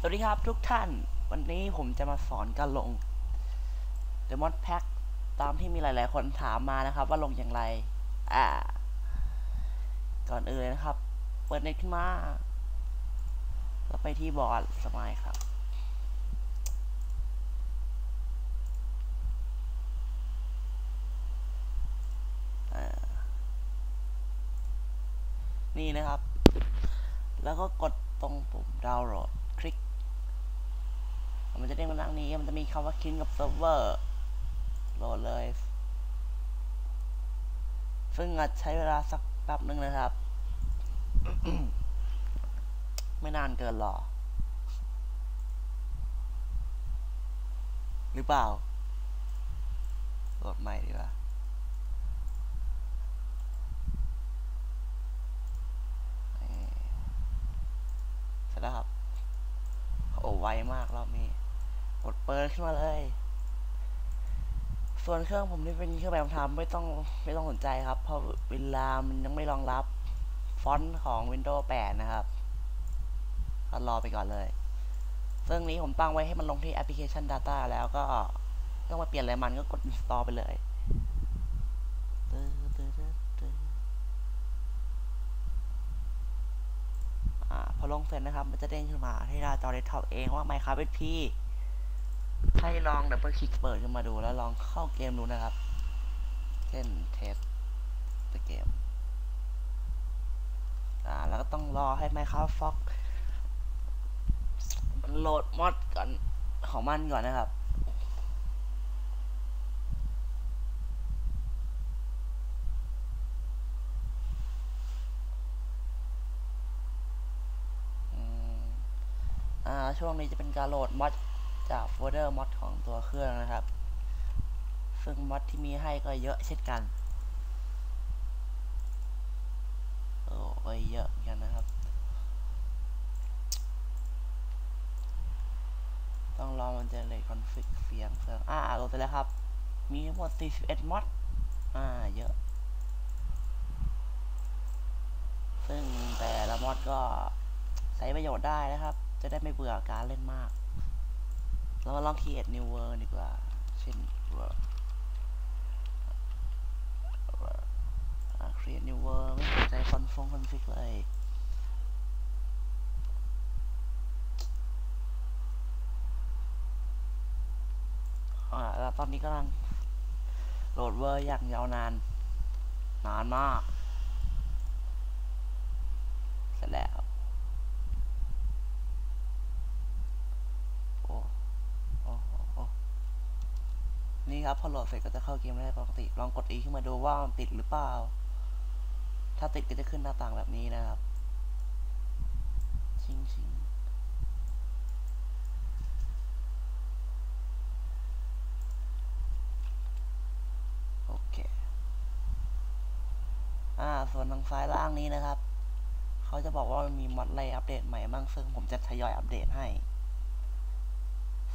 สวัสดีครับทุกท่าน วันนี้ผมจะมาสอนการลง d e m o n Pack ตามที่มีหลาย ๆ คนถามมานะครับ ว่าลงอย่างไร อ่า ก่อนอื่นเลยนะครับ เปิดเน็ตขึ้นมา แล้วไปที่บอร์ดสมัยครับอ่านี่นะครับ แล้วก็กดตรงปุ่มดาวน์โหลด มันจะเด้งมาหน้านี้ มันจะมีคำว่าคิงกับเซิร์ฟเวอร์โหลดเลย ซึ่งอาจใช้เวลาสักแป๊บหนึ่งนะครับ ไม่นานเกินหรอ หรือเปล่า โหลดใหม่ดีกว่าเสร็จแล้วครับ โอ้ไวมากรอบนี้ กดเปิดขึ้นมาเลย ส่วนเครื่องผมที่เป็นเครื่องแบบทำไม่ต้องไม่ต้องสนใจครับ เพราะเวลามันยังไม่รองรับฟอนต์ของ Windows 8 นะครับก็รอไปก่อนเลย ซึ่งนี้ผมตั้งไว้ให้มันลงที่แอปพลิเคชัน Data แล้วก็ต้องมาเปลี่ยนอะไรมันก็กด install ไปเลยพอลงเสร็จนะครับ มันจะเด้งขึ้นมาที่หน้าจอเดสก์ท็อปเองว่า Minecraft SP ให้ลองดับเบิลคลิกเปิดขึ้นมาดูแล้วลองเข้าเกมดูนะครับ เช่นเทสต์เกมอ่าแล้วก็ต้องรอให้ Minecraft Fox มันโหลดมอดก่อนของมันก่อนนะครับอ่าช่วงนี้จะเป็นการโหลดมอด จากโฟลเดอร์มอดของตัวเครื่องนะครับ ซึ่งมอดที่มีให้ก็เยอะเช่นกันโอ้ยเยอะอนกันนะครับ ต้องรอมันจะเลยคอนฟิกเสียงเสียงอ่าโหลดไปแล้วครับ มีทั้งหมด 41มอดอ่าเยอะ ซึ่งแต่ละมอดก็ใช้ประโยชน์ได้นะครับ จะได้ไม่เบื่อการเล่นมาก เรามาลอง create new world ดีกว่า เช่น world create new world ไม่สนใจคอนฟงคอนฟิกเลยอ่าแล้วตอนนี้กำลังโหลดเวอร์อย่างยาวนาน นานมาก เสร็จแล้ว โอ้ โอ้โอ้โอ้ นี่ครับพอโหลดเสร็จก็จะเข้าเกมได้ปกติ ลองกด E ขึ้นมาดูว่ามันติดหรือเปล่า ถ้าติดก็จะขึ้นหน้าต่างแบบนี้นะครับชิงชิงโอเค อ่า ส่วนทางซ้ายล่างนี้นะครับ เขาจะบอกว่ามันมีมอดอะไรอัปเดตใหม่บ้างซึ่งผมจะทยอยอัปเดตให้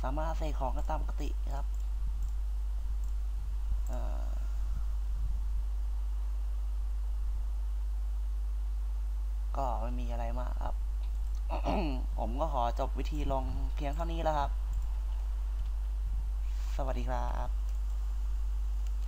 สามารถใส่ของก็ตามปกติครับ ก็ไม่มีอะไรมากครับ ผมก็ขอจบวิธีลงเพียงเท่านี้แล้วครับ สวัสดีครับ